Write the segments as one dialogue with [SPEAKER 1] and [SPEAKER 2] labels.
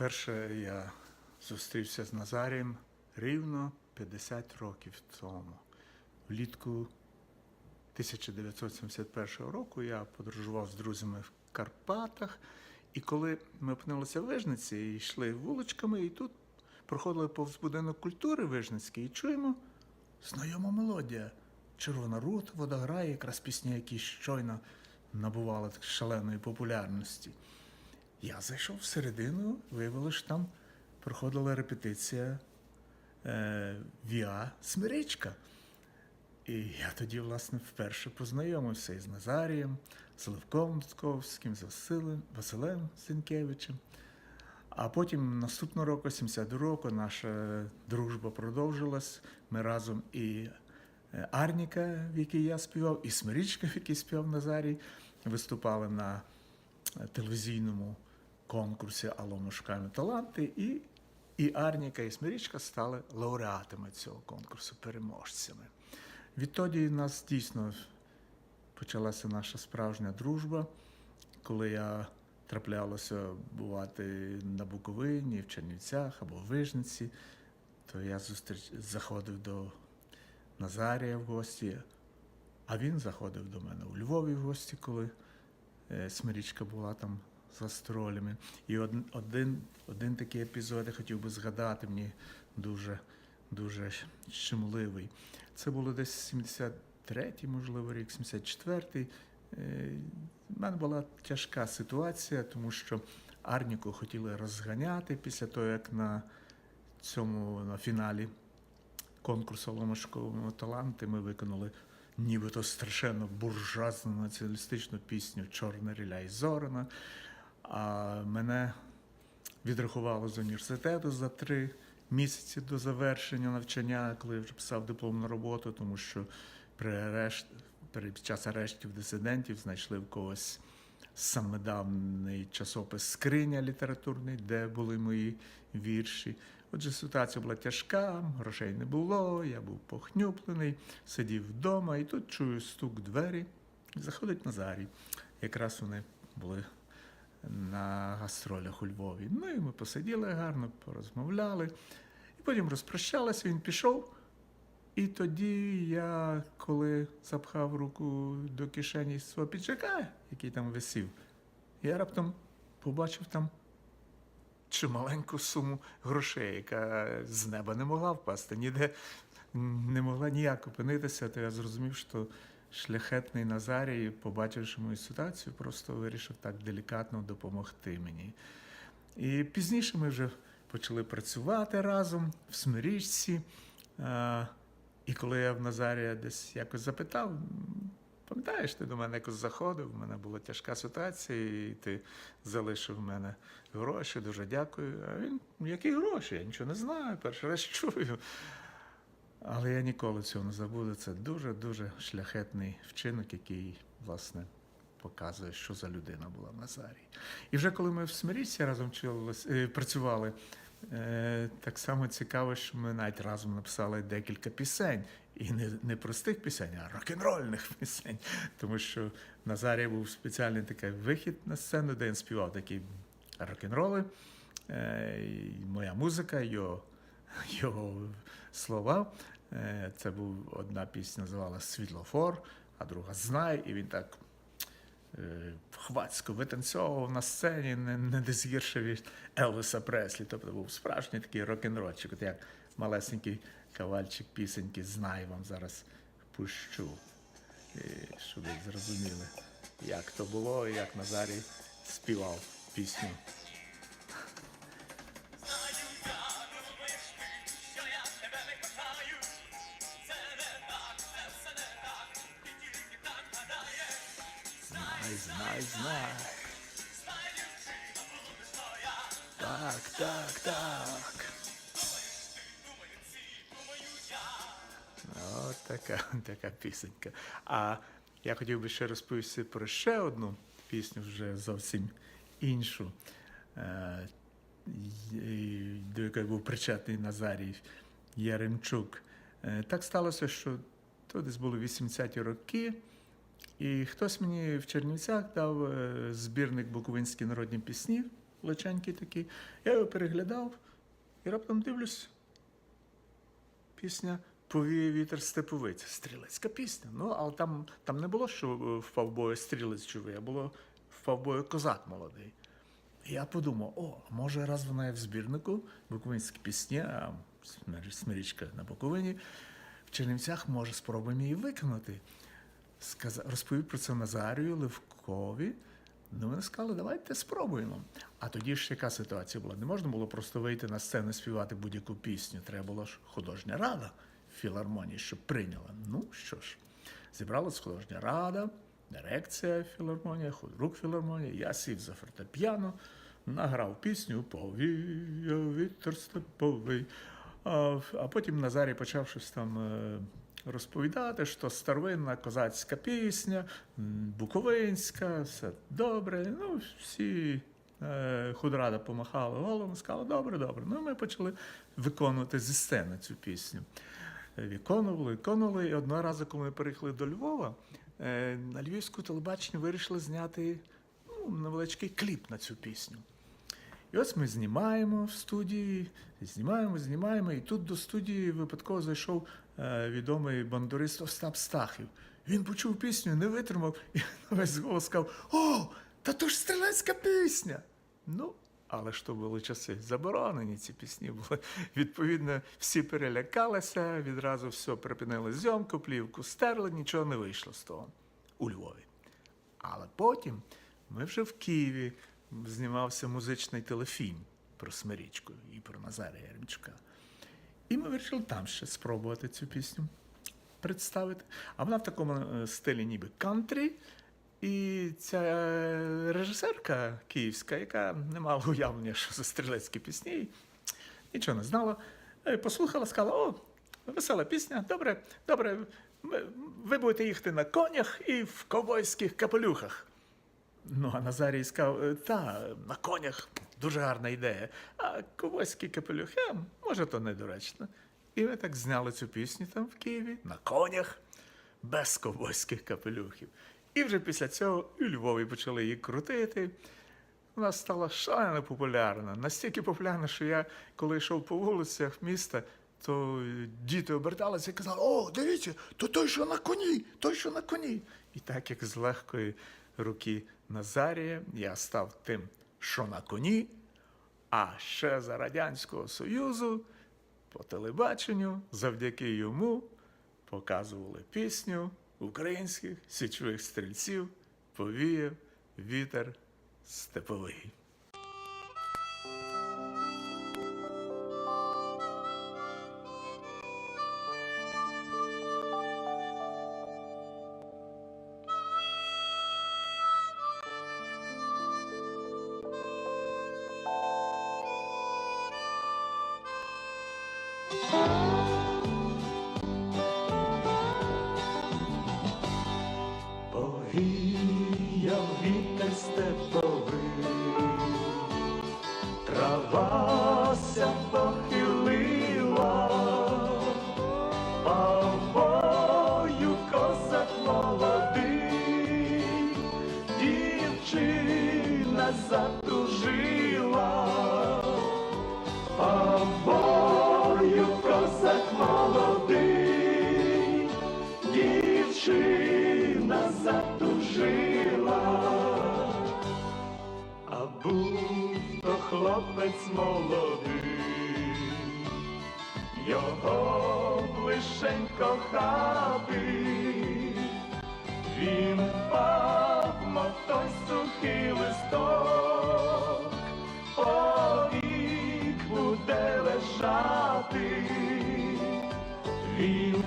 [SPEAKER 1] Вперше я зустрівся з Назарієм рівно 50 років тому. Влітку 1971 року я подорожував з друзями в Карпатах. І коли ми опинилися в Вижниці і йшли вуличками, і тут проходили повз будинок культури Вижницький, і чуємо знайома мелодія. Червона рута, вода грає, якраз пісні, які щойно набували шаленої популярності. Я зайшов всередину, виявилося, що там проходила репетиція е, Віа Смиричка. І я тоді, власне, вперше познайомився із Назарієм, з Левком Московським, з Василем, Василем Сенкевичем. А потім наступного року, 72 року, наша дружба продовжилась. Ми разом і е, Арніка, в якій я співав, і Смирічка, в якій співав Назарій, виступали на е, телевізійному конкурсі Алло, ми шукаємо таланти. І, і Арніка, і Смирічка стали лауреатами цього конкурсу, переможцями. Відтоді в нас дійсно почалася наша справжня дружба, коли я траплялося бувати на Буковині, в Чернівцях або в Вижниці, то я зустріч... заходив до Назарія в гості, а він заходив до мене у Львові в гості, коли е, Смирічка була там з гастролями. І один, один, один такий епізод я хотів би згадати, мені дуже, дуже щемливий. Це було десь 73-й, можливо, рік, 74-й. Е, У мене була тяжка ситуація, тому що Арніку хотіли розганяти після того, як на цьому на фіналі конкурсу Ломашкового таланти ми виконали нібито страшенно буржуазну націоналістичну пісню Чорна ріля і зорана. А мене відрахували з університету за три місяці до завершення навчання, коли я вже писав дипломну роботу, тому що при арешт, під час арештів дисидентів знайшли в когось самодавний часопис Скриня літературний, де були мої вірші. Отже, ситуація була тяжка, грошей не було, я був похнюплений, сидів вдома, і тут чую стук в двері. Заходить Назарій. Якраз вони були на гастролях у Львові. Ну і ми посиділи гарно, порозмовляли. І потім розпрощалися, він пішов. І тоді я, коли запхав руку до кишені свого піджака, який там висів, я раптом побачив там чималеньку суму грошей, яка з неба не могла впасти, ніде не могла ніяк опинитися, то я зрозумів, що шляхетний Назарій, побачивши мою ситуацію, просто вирішив так делікатно допомогти мені. І пізніше ми вже почали працювати разом в Смирічці. І коли я в Назарія десь якось запитав, пам'ятаєш, ти до мене якось заходив, в мене була тяжка ситуація, і ти залишив в мене гроші, дуже дякую. А він, які гроші? Я нічого не знаю, перший раз чую. Але я ніколи цього не забуду. Це дуже-дуже шляхетний вчинок, який, власне, показує, що за людина була Назарій. І вже коли ми в Смирічці разом е, працювали, е, так само цікаво, що ми навіть разом написали декілька пісень. І не, не простих пісень, а рок-н-рольних пісень. Тому що в Назарія був спеціальний такий вихід на сцену, де він співав такі рок-н-роли. Е, моя музика, його, його слова. Е, Це був одна пісня, називалася Світлофор, а друга Знай, і він так е, хвацько витанцьовував на сцені, не, не десь гірше від Елвіса Преслі. Тобто був справжній такий рок-н-рольчик, от як малесенький кавальчик пісеньки Знай вам зараз пущу, І щоб ви зрозуміли, як то було і як Назарій співав пісню. Знай, знай. Так, так, так. От така, така пісенька. А я хотів би ще розповісти про ще одну пісню, вже зовсім іншу, е, до якої був причетний Назарій Яремчук. Е, Так сталося, що то десь були 80-ті роки, і хтось мені в Чернівцях дав е, збірник Буковинські народні пісні величенький такий. Я його переглядав і раптом дивлюсь, пісня Повіє вітер степовиць. Стрілецька пісня. Ну, але там, там не було, що е, впав бою стрілець живий, а було впав бою козак молодий. І я подумав: о, може, раз вона є в збірнику буковинські пісні, а Смирічка на Буковині, в Чернівцях може спробуємо її виконати. Сказав, розповів про це Назарію Левкові. Ну, вони сказали, давайте спробуємо. А тоді ж яка ситуація була? Не можна було просто вийти на сцену і співати будь-яку пісню. Треба була ж художня рада в філармонії, щоб прийняла. Ну що ж, зібралась художня рада, дирекція філармонія, худрук філармонії. Я сів за фортепіано, награв пісню вітер степовий. А, потім Назарій почав щось там. Розповідати, що старовинна козацька пісня, буковинська, все добре. Ну, всі е, худрада помахали голову, сказали, добре, добре. Ну, ми почали виконувати зі сцени цю пісню. Е, Виконували, виконували. І одного разу, коли ми переїхали до Львова, е, на львівську телебаченні вирішили зняти ну, невеличкий кліп на цю пісню. І ось ми знімаємо в студії, знімаємо, знімаємо, і тут до студії випадково зайшов відомий бандурист Остап Стахів. Він почув пісню, не витримав і на весь голос сказав: О, та то ж стрілецька пісня! Ну, але ж то були часи заборонені ці пісні були. Відповідно, всі перелякалися, відразу все припинили зйомку, плівку стерли, нічого не вийшло з того у Львові. Але потім ми вже в Києві знімався музичний телефільм про Смирічку і про Назарія Яремчука. І ми вирішили там ще спробувати цю пісню представити. А вона в такому е, стилі ніби кантрі. І ця е, режисерка київська, яка не мала уявлення, що це стрілецькі пісні, нічого не знала, е, послухала, сказала: о, весела пісня, добре, добре, ви будете їхати на конях і в ковбойських капелюхах. Ну, а Назарій сказав, «Е, та, на конях дуже гарна ідея. А ковбойські капелюхи, може, то недоречно. І ми так зняли цю пісню там в Києві на конях без ковбойських капелюхів. І вже після цього у Львові почали її крутити. Вона стала шалено популярна. Настільки популярна, що я, коли йшов по вулицях міста, то діти оберталися і казали: О, дивіться, то той, що на коні, той, що на коні. І так як з легкої руки Назарія я став тим, що на коні, а ще за Радянського Союзу по телебаченню завдяки йому показували пісню українських січових стрільців повіяв вітер степовий. Затужила, а бою козак молодий, дівчина затужила, а був то хлопець молодий, його лишень кохати, він той сухий листок, повік буде лежати. Він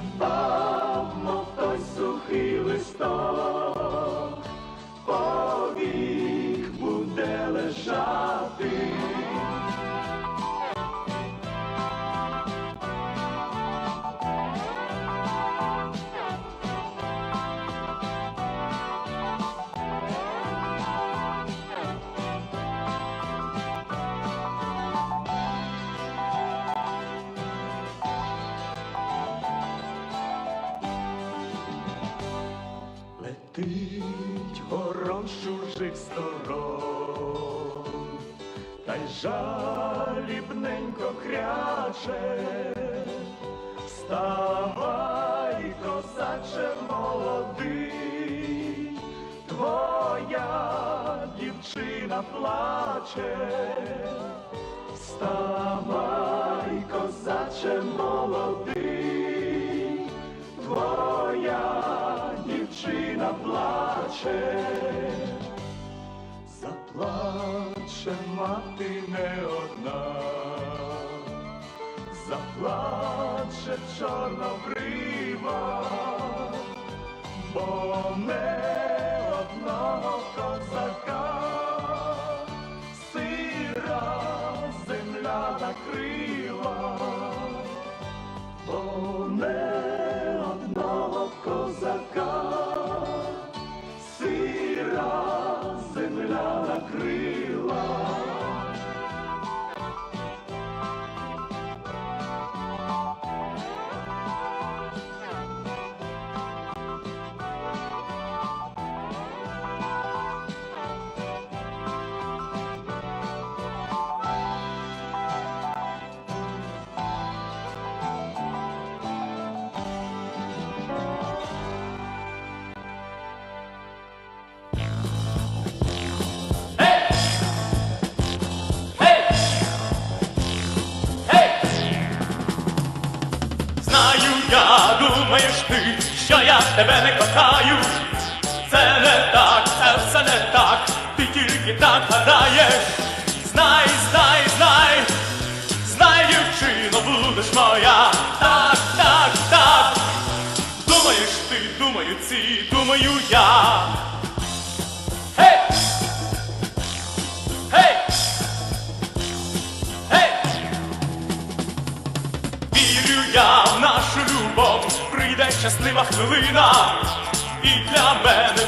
[SPEAKER 1] різних сторон, та й жалібненько кряче, вставай, козаче молодий, твоя дівчина плаче, вставай, козаче молодий, твоя. дівчина Плаче. Плаче мати не одна, заплаче чорна брива, бо не одного козака, сира земля накрила, бо не одного козака.
[SPEAKER 2] що я тебе не кохаю, це не так, це все не так, ти тільки так гадаєш. Знай, знай, знай, знай, дівчино, будеш моя. Так, так, так. Думаєш ти, думаю, ці, думаю я. щаслива хвилина і для
[SPEAKER 3] мене.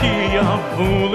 [SPEAKER 3] que
[SPEAKER 1] a voz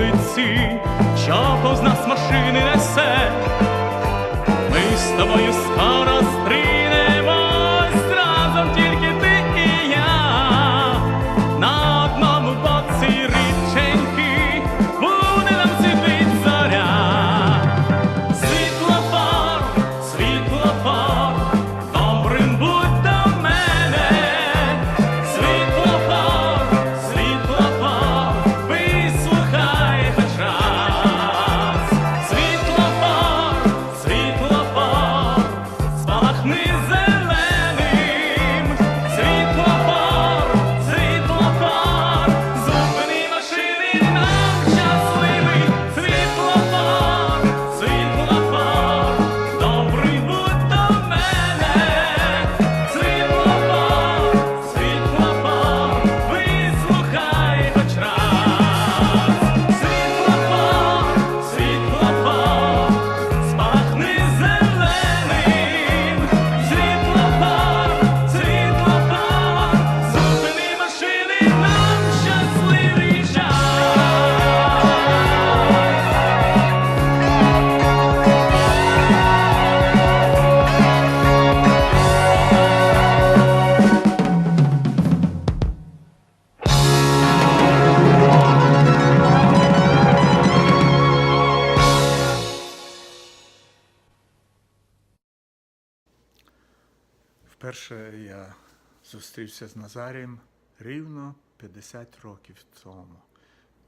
[SPEAKER 1] зустрівся з Назарієм рівно 50 років тому.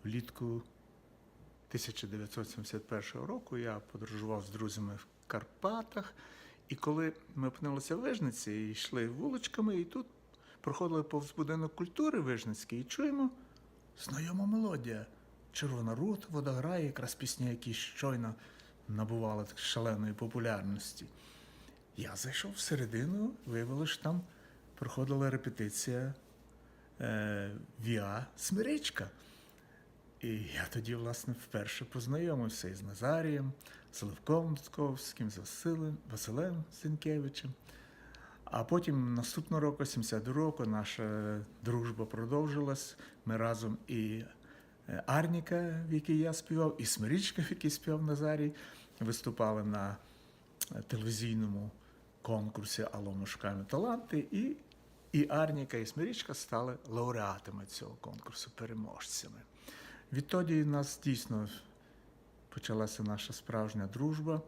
[SPEAKER 1] Влітку 1971 року я подорожував з друзями в Карпатах, і коли ми опинилися в Вижниці і йшли вуличками, і тут проходили повз будинок культури Вижницький, і чуємо знайома мелодія. Червона рута, вода грає, якраз пісня, які щойно набували шаленої популярності. Я зайшов всередину, виявилося, що там проходила репетиція е, Віа Смиричка. І я тоді, власне, вперше познайомився із Назарієм, з Левком Дудковським, з Василем, Василем Сенкевичем. А потім наступного року, 72 року, наша дружба продовжилась. Ми разом і е, Арніка, в якій я співав, і Смирічка, в якій співав Назарій, виступали на е, телевізійному конкурсі Алло, ми шукаємо таланти. І, і Арніка, і Смирічка стали лауреатами цього конкурсу, переможцями. Відтоді в нас дійсно почалася наша справжня дружба,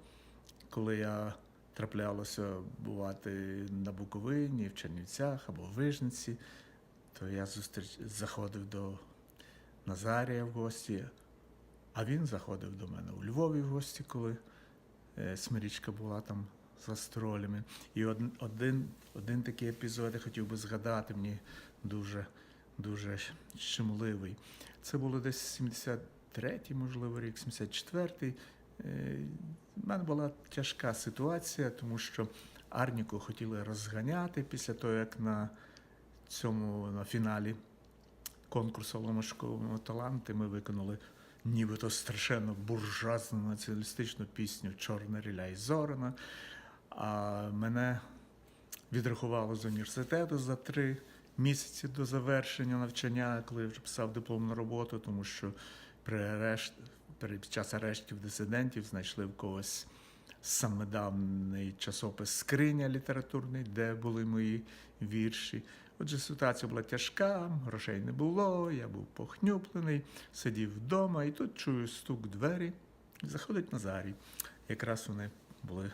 [SPEAKER 1] коли я траплялося бувати на Буковині, в Чернівцях або в Вижниці, то я зустріч... заходив до Назарія в гості, а він заходив до мене у Львові в гості, коли е, Смирічка була там з гастролями. І один, один, один такий епізод я хотів би згадати, мені дуже, дуже щемливий. Це було десь 73-й, можливо, рік, 74-й. Е, У мене була тяжка ситуація, тому що Арніку хотіли розганяти після того, як на цьому на фіналі конкурсу Ломашкового таланти ми виконали нібито страшенно буржуазну націоналістичну пісню Чорна ріля і зорана. А мене відрахували з університету за три місяці до завершення навчання, коли я вже писав дипломну роботу, тому що при арешт, під час арештів дисидентів знайшли в когось самодавний часопис Скриня літературний, де були мої вірші. Отже, ситуація була тяжка, грошей не було, я був похнюплений, сидів вдома, і тут чую стук в двері. Заходить Назарій. Якраз вони були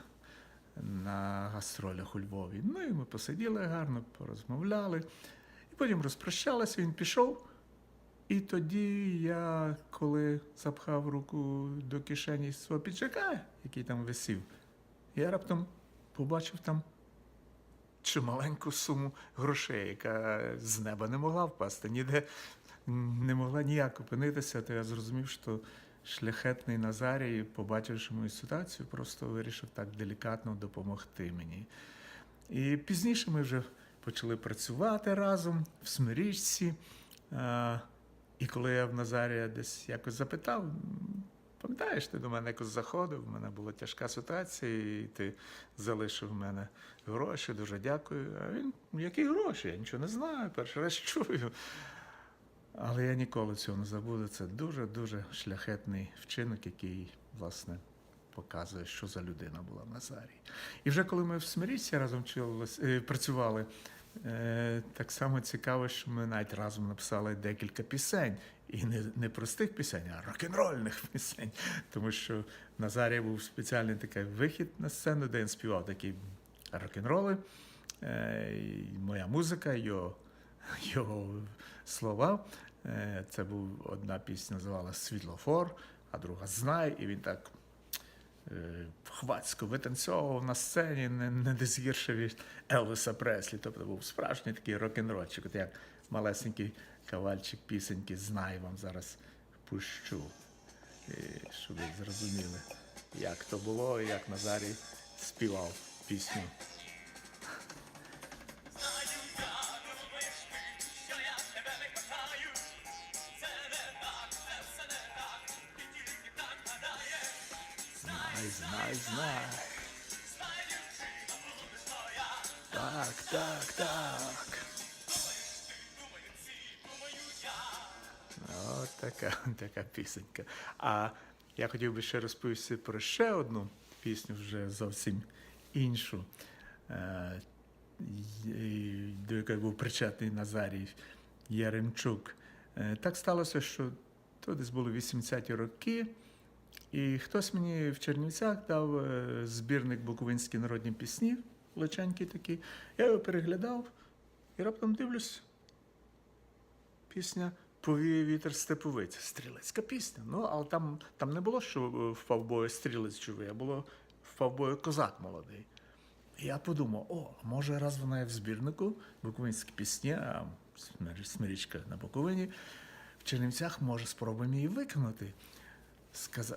[SPEAKER 1] на гастролях у Львові. Ну і ми посиділи гарно, порозмовляли. І потім розпрощалися, він пішов. І тоді я, коли запхав руку до кишені свого піджака, який там висів, я раптом побачив там чималеньку суму грошей, яка з неба не могла впасти, ніде не могла ніяк опинитися, то я зрозумів, що шляхетний Назарій, побачивши мою ситуацію, просто вирішив так делікатно допомогти мені. І пізніше ми вже почали працювати разом в Смирічці. І коли я в Назарія десь якось запитав, пам'ятаєш, ти до мене якось заходив, в мене була тяжка ситуація, і ти залишив в мене гроші, дуже дякую. А він, які гроші? Я нічого не знаю, перший раз чую. Але я ніколи цього не забуду. Це дуже-дуже шляхетний вчинок, який, власне, показує, що за людина була Назарій. І вже коли ми в Смирічці разом е, працювали, е, так само цікаво, що ми навіть разом написали декілька пісень. І не, не простих пісень, а рок-н-рольних пісень. Тому що в Назарія був спеціальний такий вихід на сцену, де він співав такі рок-н-роли. Е, моя музика, його, його слова. Е, Це був одна пісня, називалася Світлофор, а друга Знай, і він так е, хвацько витанцьовував на сцені, не, не десь гірше від Елвіса Преслі. Тобто був справжній такий рок-н-рольчик, от як малесенький кавальчик пісеньки Знай вам зараз пущу, І щоб ви зрозуміли, як то було і як Назарій співав пісню. Знай, знай. Так, так, так. От така, така пісенька. А я хотів би ще розповісти про ще одну пісню, вже зовсім іншу, е, до якої був причетний Назарій Яремчук. Е, Так сталося, що то десь були 80-ті роки, і хтось мені в Чернівцях дав е, збірник Буковинські народні пісні величенький такий. Я його переглядав і раптом дивлюсь, пісня Повіє вітер степовиць. Стрілецька пісня. Ну, але там, там не було, що е, впав бою стрілець живий, а було впав бою козак молодий. І я подумав: о, може, раз вона є в збірнику буковинські пісні, а Смирічка на Буковині, в Чернівцях може спробуємо її виконати.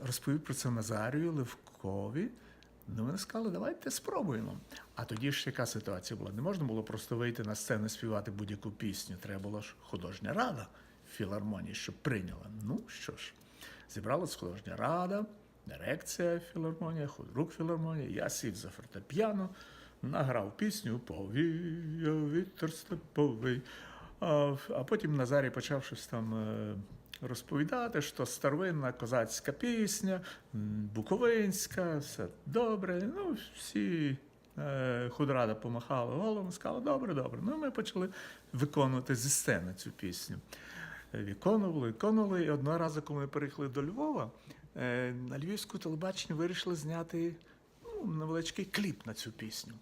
[SPEAKER 1] Розповів про це Назарію Левкові. Ну, вони сказали, давайте спробуємо. А тоді ж яка ситуація була? Не можна було просто вийти на сцену співати будь-яку пісню. Треба була ж художня рада в філармонії, щоб прийняла. Ну що ж, зібралась художня рада, дирекція філармонія, худрук філармонія. Я сів за фортепіано, награв пісню Повія вітер степовий. А, а потім Назарій почав щось там е, розповідати, що старовинна козацька пісня, буковинська, все добре. Ну, всі е, худрада помахали голову, сказали, добре, добре. Ну, ми почали виконувати зі сцени цю пісню. Е, Виконували, виконували. І одного разу, коли ми переїхали до Львова, е, на львівську телебаченні вирішили зняти ну, невеличкий кліп на цю пісню.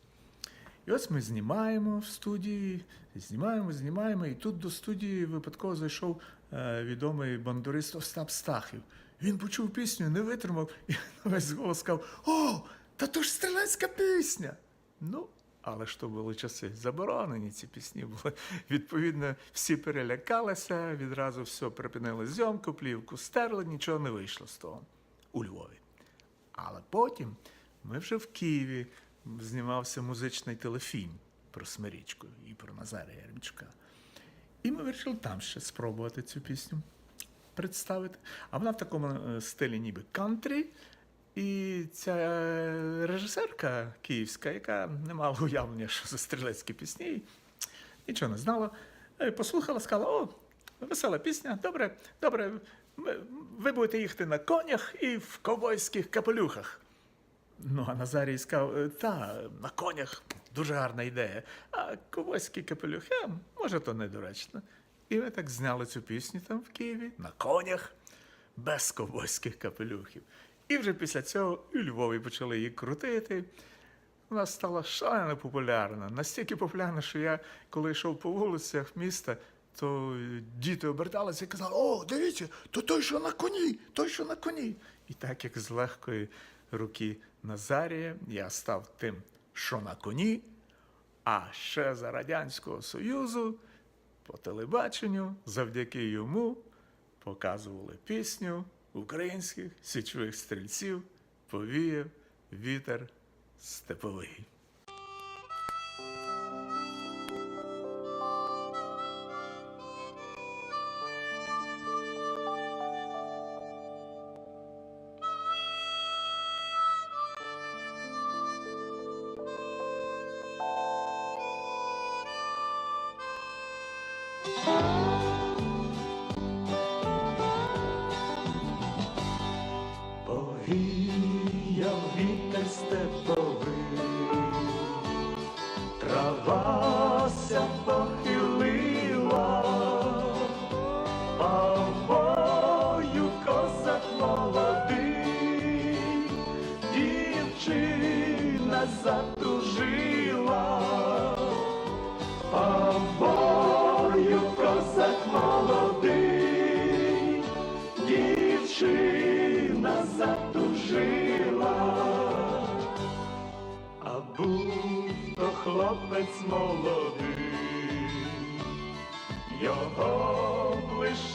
[SPEAKER 1] І ось ми знімаємо в студії, знімаємо, знімаємо, і тут до студії випадково зайшов відомий бандурист Остап Стахів. Він почув пісню, не витримав і на весь голос сказав: О, та то ж стрілецька пісня! Ну, але ж то були часи заборонені ці пісні були. Відповідно, всі перелякалися, відразу все припинили зйомку, плівку стерли, нічого не вийшло з того у Львові. Але потім ми вже в Києві знімався музичний телефільм про Смирічку і про Назарія Яремчука. І ми вирішили там ще спробувати цю пісню представити. А вона в такому е, стилі ніби кантрі. І ця режисерка київська, яка не мала уявлення, що за стрілецькі пісні, нічого не знала, е, послухала, сказала: о, весела пісня, добре, добре, ви будете їхати на конях і в ковбойських капелюхах. Ну, а Назарій сказав, «Е, та, на конях дуже гарна ідея. А ковбойські капелюхи, може, то недоречно. І ми так зняли цю пісню там в Києві на конях без ковбойських капелюхів. І вже після цього у Львові почали її крутити. Вона стала шалено популярна. Настільки популярна, що я, коли йшов по вулицях міста, то діти оберталися і казали: О, дивіться, то той, що на коні, той, що на коні. І так як з легкої руки Назарія я став тим, що на коні, а ще за Радянського Союзу по телебаченню завдяки йому показували пісню українських січових стрільців повіяв вітер степовий.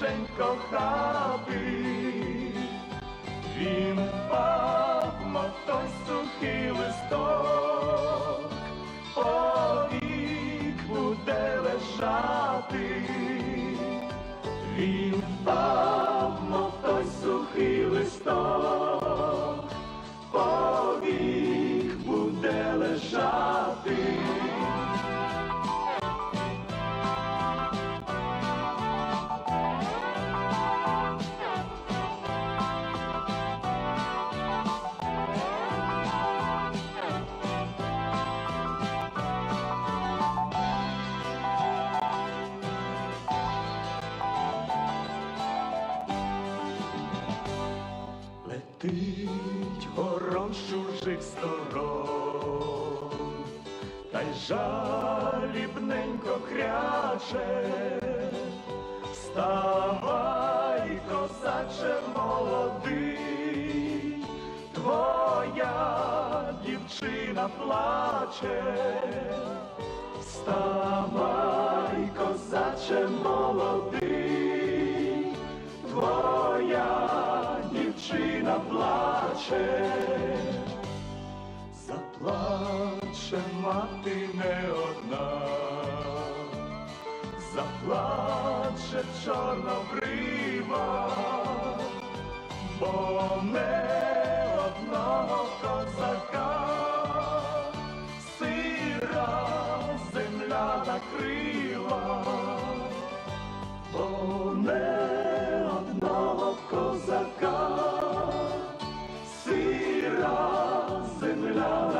[SPEAKER 2] Лишень кохати, він Летить сторон,
[SPEAKER 1] та й жалібненько кряче. Вставай, козаче молодий, твоя дівчина плаче. Вставай, козаче молодий, твоя дівчина плаче. Плаче мати не одна, заплаче чорна чорнобрива, бо не одного козака, сира земля накрила, бо не одного козака, сира земля накрила.